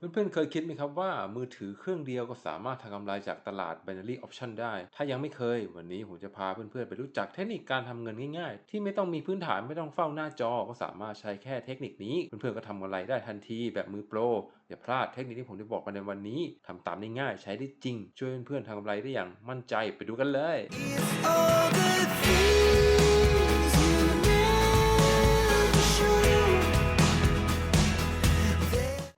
เพื่อนๆ เคยคิดไหมครับว่ามือถือเครื่องเดียวก็สามารถทำกำไรจากตลาด binary option ได้ ถ้ายังไม่เคย วันนี้ผมจะพาเพื่อนๆ ไปรู้จักเทคนิคการทำเงินง่ายๆ ที่ไม่ต้องมีพื้นฐานไม่ต้องเฝ้าหน้าจอ ก็สามารถใช้แค่เทคนิคนี้ เพื่อนๆ ก็ทำกำไรได้ทันทีแบบมือโปร อย่าพลาดเทคนิคที่ผมจะบอกไปในวันนี้ทำตามได้ง่ายใช้ได้จริง ช่วยเพื่อนๆทำกำไรได้อย่างมั่นใจไปดูกันเลย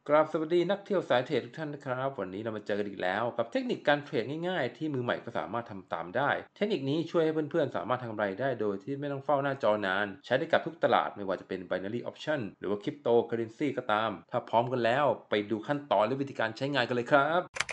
กราบสวัสดีนักเที่ยวสายเทรดทุกท่านนะครับ วันนี้เรามาเจอกันอีกแล้ว กับเทคนิคการเทรดง่ายๆ ที่มือใหม่ก็สามารถทำตามได้ เทคนิคนี้ช่วยให้เพื่อนๆ สามารถทำกำไรได้โดยที่ไม่ต้องเฝ้าหน้าจอนาน ใช้ได้กับทุกตลาดไม่ว่าจะเป็น binary option หรือว่า cryptocurrency ก็ตาม ถ้าพร้อมกันแล้วไปดูขั้นตอนและวิธีการใช้งานกันเลยครับ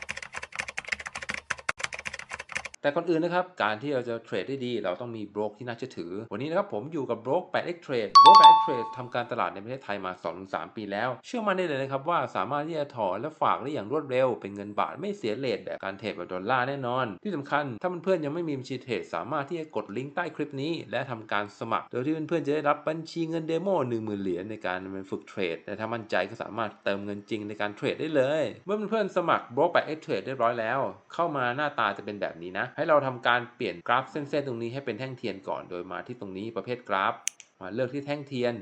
แต่ก่อนอื่นนะครับ การที่เราจะเทรดได้ดี เราต้องมีโบรกที่น่าเชื่อถือ วันนี้นะครับผมอยู่กับโบรก 8x Trade โบรก 8x Trade ทำการตลาดในประเทศไทยมา 2-3 ปีแล้ว เชื่อมั่นได้เลยนะครับว่าสามารถที่จะถอนและฝากได้อย่างรวดเร็ว เป็นเงินบาทไม่เสียเลทแบบการเทรดแบบดอลลาร์แน่นอน ที่สำคัญ ถ้าเพื่อนๆยังไม่มีบัญชีเทรดสามารถที่จะกดลิงก์ใต้คลิปนี้ และทำการสมัคร โดยที่เพื่อนๆจะได้รับบัญชีเงินเดโม่10,000 เหรียญในการมาฝึกเทรดและถ้ามั่นใจก็สามารถเติมเงินจริงในการเทรดได้เลย เมื่อเพื่อนๆสมัครโบรก 8x Trade เรียบร้อยแล้ว เข้ามาหน้าตาจะเป็นแบบนี้นะให้เราทำการเปลี่ยนกราฟเส้นๆตรงนี้ให้เป็นแท่งเทียนก่อน โดยมาที่ตรงนี้ประเภทกราฟ มาเลือกที่แท่งเทียน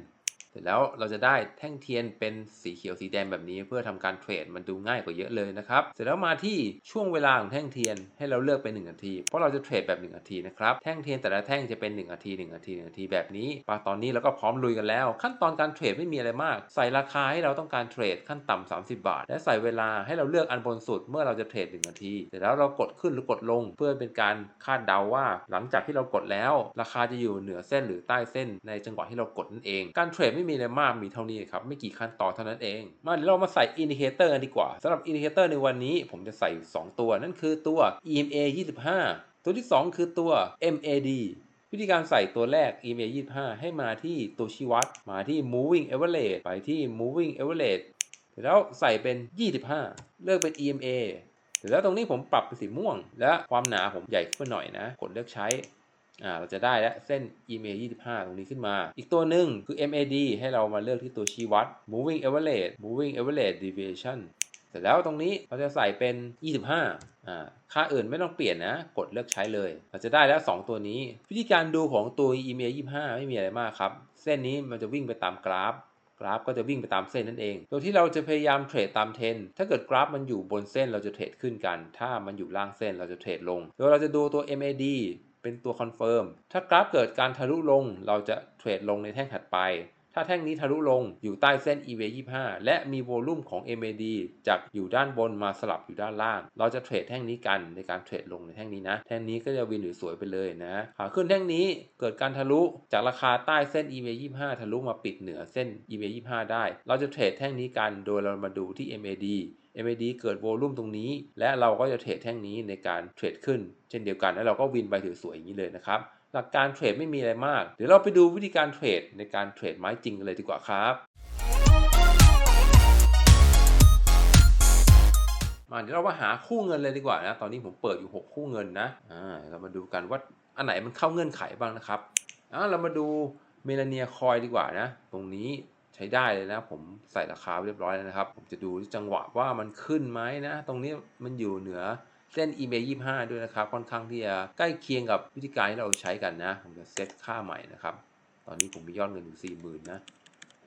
เสร็จแล้วเราจะได้แท่งเทียนเป็นสีเขียวสีแดงแบบนี้เพื่อทำการเทรดมันดูง่ายกว่าเยอะเลยนะครับ เสร็จแล้วมาที่ช่วงเวลาของแท่งเทียนให้เราเลือกเป็น1นาที เพราะเราจะเทรดแบบ1นาทีนะครับ แท่งเทียนแต่ละแท่งจะเป็น1นาที1นาที1นาทีแบบนี้ปตอนนี้เราก็พร้อมลุยกันแล้ว ขั้นตอนการเทรดไม่มีอะไรมาก ใส่ราคาให้เราต้องการเทรดขั้นต่ำ30 บาท และใส่เวลาให้เราเลือกอันบนสุดเมื่อเราจะเทรด1นาที เสร็จแล้วเรากดขึ้นหรือกดลง เพื่อเป็นการคาดเดาว่า หลังจากที่เรากดแล้ว ราคาจะอยู่เหนือเส้นหรือใต้เส้นในจังหวะที่เรากดนั่นเอง การเทรดไม่มีอะไรมากมีเท่านี้ครับ ไม่กี่ขั้นตอนเท่านั้นเอง มาเดี๋ยวเรามาใส่อินดิเคเตอร์กันดีกว่าสำหรับอินดิเคเตอร์ในวันนี้ผมจะใส่อยู่2 ตัว นั่นคือตัว EMA 25 ตัวที่ 2 คือตัว MAD วิธีการใส่ตัวแรก EMA 25 ให้มาที่ตัวชี้วัด มาที่ moving average ไปที่ moving average เสร็จแล้วใส่เป็น 25 เลือกเป็น EMA เสร็จแล้วตรงนี้ผมปรับเป็นสีม่วง และความหนาผมใหญ่ขึ้นหน่อยนะกดเลือกใช้ อ่าเราจะได้แล้วเส้น EMA 25 ตรงนี้ขึ้นมา อีกตัวหนึ่งคือ MAD ให้เรามาเลือกที่ตัวชี้วัด moving average moving average deviation เสร็จแล้วตรงนี้เราจะใส่เป็น 25อ่าค่าอื่นไม่ต้องเปลี่ยนนะ กดเลือกใช้เลย เราจะได้แล้ว 2 ตัวนี้ วิธีการดูของตัว EMA 25 ไม่มีอะไรมากครับ เส้นนี้มันจะวิ่งไปตามกราฟกราฟก็จะวิ่งไปตามเส้นนั่นเอง โดยที่เราจะพยายามเทรดตามเทน ถ้าเกิดกราฟมันอยู่บนเส้นเราจะเทรดขึ้นกัน ถ้ามันอยู่ล่างเส้นเราจะเทรดลง โดยเราจะดูตัว MAD เป็นตัวคอนเฟิร์มถ้ากราฟเกิดการทะลุลง เราจะเทรดลงในแท่งถัดไป ถ้าแท่งนี้ทะลุลงอยู่ใต้เส้น EVA 25และมีโวลุ่มของ MAD จากอยู่ด้านบนมาสลับอยู่ด้านล่าง เราจะเทรดแท่งนี้กันในการเทรดลงในแท่งนี้นะ แท่งนี้ก็จะวินหรือสวยไปเลยนะขาขึ้นแท่งนี้เกิดการทะลุจากราคาใต้เส้น EVA 25ทะลุมาปิดเหนือเส้น EVA 25ได้ เราจะเทรดแท่งนี้กันโดยเรามาดูที่ MAD MAD เกิดโวลุ่มตรงนี้ และเราก็จะเทรดแท่งนี้ในการเทรดขึ้น เช่นเดียวกันแล้วเราก็วินไปถือสวยอย่างนี้เลยนะครับ หลักการเทรดไม่มีอะไรมาก เดี๋ยวเราไปดูวิธีการเทรดในการเทรดไม้จริงกันเลยดีกว่าครับมาเดี๋ยวเรามาหาคู่เงินเลยดีกว่านะ ตอนนี้ผมเปิดอยู่ 6 คู่เงินนะอ่าเรามาดูกันว่าอันไหนมันเข้าเงื่อนไขบ้างนะครับอ่าเรามาดูเมลานียคอยดีกว่านะ ตรงนี้ใช้ได้เลยนะ ผมใส่ราคาไว้เรียบร้อยแล้วนะครับ ผมจะดูจังหวะว่ามันขึ้นไหมนะ ตรงนี้มันอยู่เหนือ เส้น EMA 25 ด้วยนะครับ ค่อนข้างที่จะใกล้เคียงกับวิธีการที่เราใช้กันนะ ผมจะเซตค่าใหม่นะครับ ตอนนี้ผมมียอดเงินถึง40,000นะ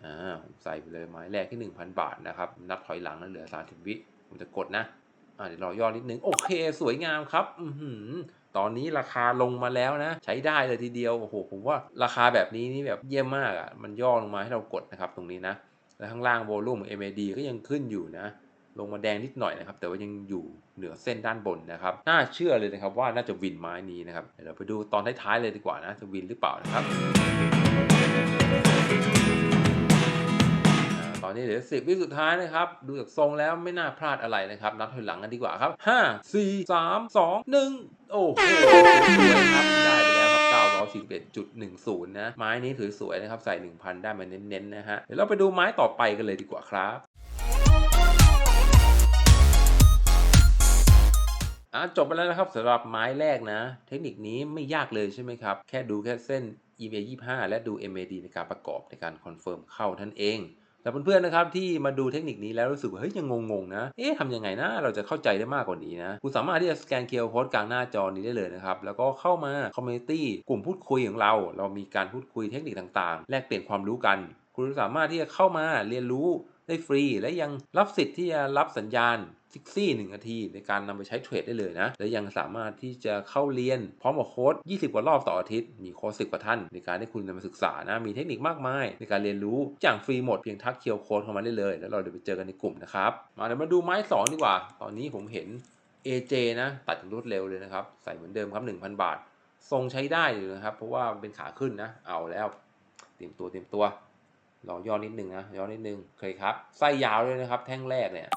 อ่าผมใส่ไปเลยไม้แรกที่ 1,000 บาทนะครับ นับถอยหลังแล้วเหลือ 30 วิ ผมจะกดนะอ่าเดี๋ยวรอย่อนิดนึง โอเค สวยงามครับ อือหือตอนนี้ราคาลงมาแล้วนะ ใช้ได้เลยทีเดียวโอ้โหผมว่าราคาแบบนี้นี่แบบเยี่ยมมากอะ่ะมันย่อลงมาให้เรากดนะครับตรงนี้นะ แล้วข้างล่างโวลูม MAD ก็ยังขึ้นอยู่นะ ลงมาแดงนิดหน่อยนะครับ แต่ว่ายังอยู่เหนือเส้นด้านบนนะครับ น่าเชื่อเลยนะครับว่าน่าจะวินไม้นี้นะครับเดี๋ยวเราไปดูตอนท้ายๆเลยดีกว่านะ จะวินหรือเปล่านะครับ ตอนนี้เหลือสิบวิสุดท้ายนะครับ ดูจากทรงแล้วไม่น่าพลาดอะไรนะครับ นับถอยหลังกันดีกว่าครับห้าสี่สามสองหนึ่งโอ้โหสวยครับได้ไปแล้วครับ941.10 นะ ไม้นี้ถือสวยนะครับ ใส่ 1,000 ได้มาเน้นๆนะฮะ เดี๋ยวเราไปดูไม้ต่อไปกันเลยดีกว่าครับ อะจบไปแล้วนะครับสำหรับไม้แรกนะ เทคนิคนี้ไม่ยากเลยใช่ไหมครับ แค่ดูแค่เส้น EMA 25 และดู MAD ในการประกอบในการคอนเฟิร์มเข้าท่านเองแต่เพื่อนๆนะครับที่มาดูเทคนิคนี้แล้วรู้สึกว่าเฮ้ยยังงงๆนะ เอ๊ะทำยังไงนะเราจะเข้าใจได้มากกว่านี้นะ คุณสามารถที่จะสแกนเคอร์โค้ดกลางหน้าจอนี้ได้เลยนะครับ แล้วก็เข้ามาคอมมูนิตี้กลุ่มพูดคุยของเรา เรามีการพูดคุยเทคนิคต่างๆ แลกเปลี่ยนความรู้กัน คุณสามารถที่จะเข้ามาเรียนรู้ได้ฟรี และยังรับสิทธิ์ที่จะรับสัญญาณ ซิกซี่หนึ่งนาที ในการนำไปใช้เทรดได้เลยนะ และยังสามารถที่จะเข้าเรียน พร้อมกับโค้ด 20 กว่ารอบต่ออาทิตย์ มีโค้ด10กว่าท่าน ในการให้คุณนำมาศึกษานะ มีเทคนิคมากมาย ในการเรียนรู้อย่างฟรีหมดเพียงทักเคียวโค้ดเข้ามาได้เลย แล้วเราเดี๋ยวไปเจอกันในกลุ่มนะครับ มาเดี๋ยวมาดูไม้สองดีกว่า ตอนนี้ผมเห็น AJ นะ ตัดอย่างรวดเร็วเลยนะครับ ใส่เหมือนเดิมครับ 1,000 บาท ทรงใช้ได้อยู่นะครับ เพราะว่าเป็นขาขึ้นนะ เอาแล้ว เตรียมตัวเตรียมตัวลองย่อนิดนึงนะย่อนิดนึงเคยครับไส้ยาวเลยนะครับ แท่งแรกเนี่ย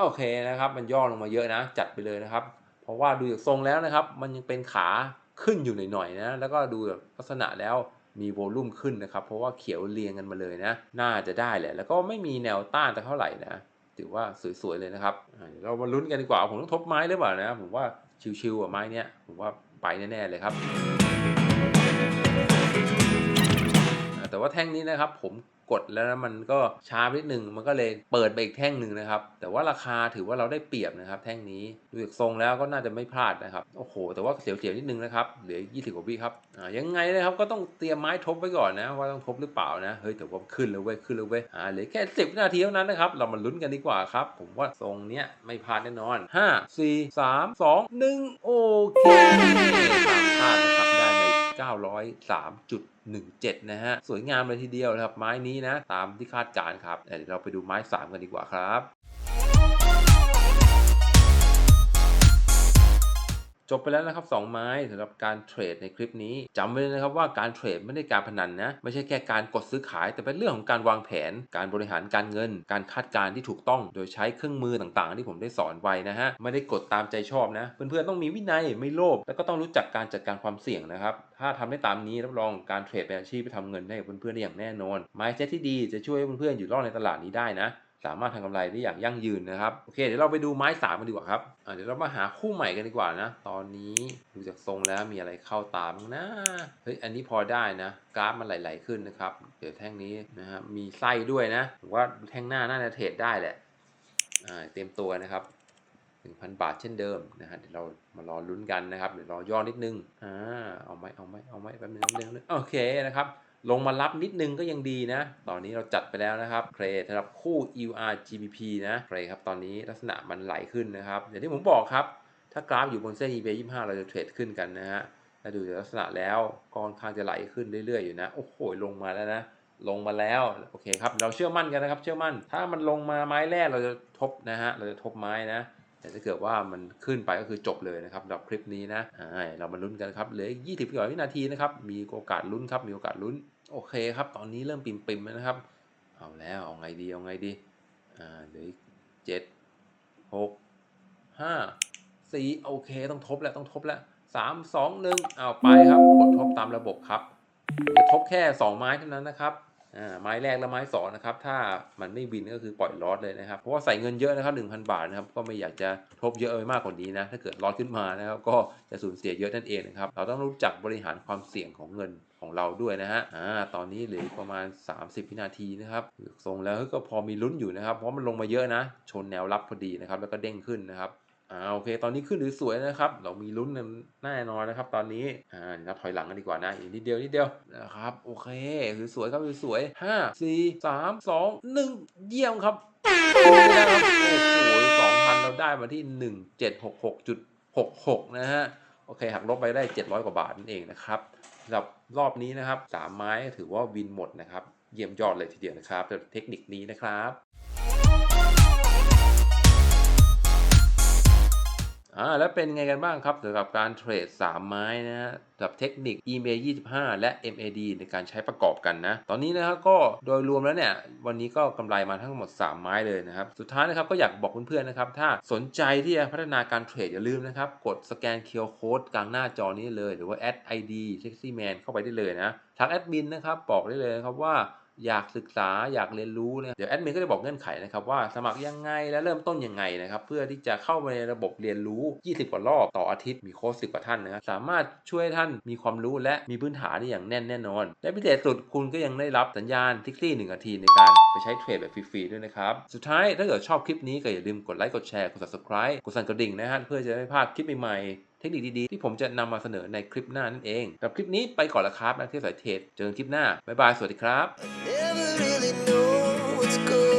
โอเคนะครับมันย่อลงมาเยอะนะจัดไปเลยนะครับ เพราะว่าดูจากทรงแล้วนะครับ มันยังเป็นขาขึ้นอยู่หน่อยๆนะแล้วก็ดูแบบลักษณะแล้วมีโวลุ่มขึ้นนะครับ เพราะว่าเขียวเรียงกันมาเลยนะ น่าจะได้แหละ แล้วก็ไม่มีแนวต้านแต่เท่าไหร่นะ ถือว่าสวยๆเลยนะครับเดี๋ยวเรามาลุ้นกันดีกว่า ผมต้องทบไม้หรือเปล่านะ ผมว่าชิวๆอะไม้เนี้ย ผมว่าไปแน่ๆเลยครับ ว่าแท่งนี้นะครับ ผมกดแล้วนะมันก็ช้าไปนิดนึงมันก็เลยเปิดไปอีกแท่งหนึ่งนะครับ แต่ว่าราคาถือว่าเราได้เปรียบนะครับ แท่งนี้ดูจากทรงแล้วก็น่าจะไม่พลาดนะครับโอ้โห แต่ว่าเสียวๆนิดนึงนะครับเหลือ20กว่าวิครับอ่ายังไงนะครับก็ต้องเตรียมไม้ทบไว้ก่อนนะ ว่าต้องทบหรือเปล่านะเฮ้ยแต่ว่าขึ้นแล้วเว้ยขึ้นแล้วเว้ยอ่าเหลือแค่10นาทีเท่านั้นนะครับเรามาลุ้นกันดีกว่าครับ ผมว่าทรงเนี้ยไม่พลาดแน่นอน 5 4 3 2 1 โอเคตามคาดนะครับได้มาอีก 903.17 นะฮะ สวยงามเลยทีเดียวนะครับไม้นี้นะ ตามที่คาดการณ์ครับเดี๋ยวเราไปดูไม้ 3 กันดีกว่าครับ จบไปแล้วนะครับ 2 ไม้สำหรับการเทรดในคลิปนี้จำไว้เลยนะครับว่าการเทรดไม่ได้การพนันนะ ไม่ใช่แค่การกดซื้อขาย แต่เป็นเรื่องของการวางแผน การบริหารการเงิน การคาดการณ์ที่ถูกต้อง โดยใช้เครื่องมือต่างๆ ที่ผมได้สอนไว้นะฮะ ไม่ได้กดตามใจชอบนะ เพื่อนๆต้องมีวินัยไม่โลภแล้วก็ต้องรู้จักการจัดการความเสี่ยงนะครับ ถ้าทำได้ตามนี้รับรองการเทรดเป็นอาชีพไปทำเงินให้กับเพื่อนๆได้อย่างแน่นอนไม้เซ็ตที่ดีจะช่วยเพื่อนๆอยู่รอดในตลาดนี้ได้นะ สามารถทำกำไรได้อย่างยั่งยืนนะครับโอเคเดี๋ยวเราไปดูไม้สามกันดีกว่าครับเดี๋ยวเรามาหาคู่ใหม่กันดีกว่านะ ตอนนี้ดูจากทรงแล้วมีอะไรเข้าตามนะเฮ้ยอันนี้พอได้นะ กราฟมันไหลๆขึ้นนะครับ เดี๋ยวแท่งนี้นะฮะมีไส้ด้วยนะผมว่าแท่งหน้าน่าจะเทรดได้แหละอ่าเตรียมตัวนะครับ1,000 บาทเช่นเดิมนะฮะเดี๋ยวเรามารอลุ้นกันนะครับเดี๋ยวรอย่อนิดนึงอ่าเอาไหมเอาไหมเอาไหมแป๊บนึงแป๊บนึงแป๊บนึงโอเคนะครับ ลงมารับนิดนึงก็ยังดีนะ ตอนนี้เราจัดไปแล้วนะครับ เครสำหรับคู่ UR GBP นะ เครครับ ตอนนี้ลักษณะมันไหลขึ้นนะครับ อย่างที่ผมบอกครับ ถ้ากราฟอยู่บนเส้น EBA 25 เราจะเทรดขึ้นกันนะฮะถ้าดูจากลักษณะแล้วก็ค่อนข้างจะไหลขึ้นเรื่อยๆอยู่นะ โอ้โห ลงมาแล้วนะ ลงมาแล้ว โอเคครับ เราเชื่อมั่นกันนะครับ เชื่อมั่น ถ้ามันลงมาไม้แรกเราจะทบนะฮะ เราจะทบไม้นะ แต่ถ้าเกิดว่ามันขึ้นไปก็คือจบเลยนะครับสำหรับคลิปนี้นะเรามาลุ้นกันครับเหลืออีก20กว่าวินาทีนะครับ มีโอกาสลุ้นครับ มีโอกาสลุ้น โอเคครับ ตอนนี้เริ่มปิ่มๆแล้วนะครับ เอาแล้วเอาไงดี เอาไงดี อ่าเหลือเจ็ดหกห้าสี่โอเค ต้องทบแล้ว ต้องทบแล้วสามสองหนึ่งเอาไปครับ กดทบตามระบบครับจะทบแค่สองไม้เท่านั้นนะครับ ไม้แรกและไม้สองนะครับ ถ้ามันไม่บินก็คือปล่อยลอสเลยนะครับ เพราะว่าใส่เงินเยอะนะครับ1,000 บาทนะครับ ก็ไม่อยากจะทบเยอะไปมากกว่านี้นะ ถ้าเกิดลอสขึ้นมานะครับ ก็จะสูญเสียเยอะนั่นเองนะครับ เราต้องรู้จักบริหารความเสี่ยงของเงินของเราด้วยนะฮะ อ่า ตอนนี้เหลือประมาณ 30 วินาทีนะครับทรงแล้วก็พอมีลุ้นอยู่นะครับ เพราะมันลงมาเยอะนะ ชนแนวรับพอดีนะครับ แล้วก็เด้งขึ้นนะครับ อ่าโอเค ตอนนี้ขึ้นหรือสวยนะครับ เรามีลุ้นกันแน่นอนนะครับ ตอนนี้อ่านับถอยหลังกันดีกว่านะอีกนิดเดียวนิดเดียวนะครับโอเคสวยครับสวยห้าสี่สามสองหนึ่งเยี่ยมครับโอ้โหสองพันเราได้มาที่หนึ่งเจ็ดหกหกจุดหกหกนะฮะโอเคหักลบไปได้ 700 กว่าบาทนั่นเองนะครับสำหรับรอบนี้นะครับสามไม้ถือว่าวินหมดนะครับ เยี่ยมยอดเลยทีเดียวนะครับสำหรับเทคนิคนี้นะครับ อ่าแล้วเป็นไงกันบ้างครับสำหรับการเทรด 3 ไม้นะฮะกับเทคนิค EMA 25 และ MAD ในการใช้ประกอบกันนะ ตอนนี้นะครับก็โดยรวมแล้วเนี่ย วันนี้ก็กำไรมาทั้งหมด 3 ไม้เลยนะครับ สุดท้ายนะครับก็อยากบอกเพื่อนๆนะครับ ถ้าสนใจที่จะพัฒนาการเทรดอย่าลืมนะครับ กดสแกน QR Code กลางหน้าจอนี้เลย หรือว่า add ID sexy man เข้าไปได้เลยนะทางแอดมินนะครับบอกได้เลยครับว่า อยากศึกษาอยากเรียนรู้เนี่ยเดี๋ยวแอดมินก็จะบอกเงื่อนไขนะครับว่าสมัครยังไงและเริ่มต้นยังไงนะครับเพื่อที่จะเข้าไปในระบบเรียนรู้ 20 กว่ารอบต่ออาทิตย์มีโค้ช10กว่าท่านนะครับสามารถช่วยท่านมีความรู้และมีพื้นฐานได้อย่างแน่นแน่นอน และพิเศษสุดคุณก็ยังได้รับสัญญาณทิกซี่1นาทีในการไปใช้เทรดแบบฟรีๆด้วยนะครับสุดท้ายถ้าเกิดชอบคลิปนี้ก็อย่าลืมกดไลค์กดแชร์กด subscribe กดสั่นกระดิ่งนะฮะเพื่อจะไม่พลาดคลิปใหม่ๆ เทคนิคดีๆ ที่ผมจะนำมาเสนอในคลิปหน้านั่นเองกับคลิปนี้ไปก่อนละครับนักเที่ยวสายเทรดเจอกันคลิปหน้าบ๊ายบายสวัสดีครับ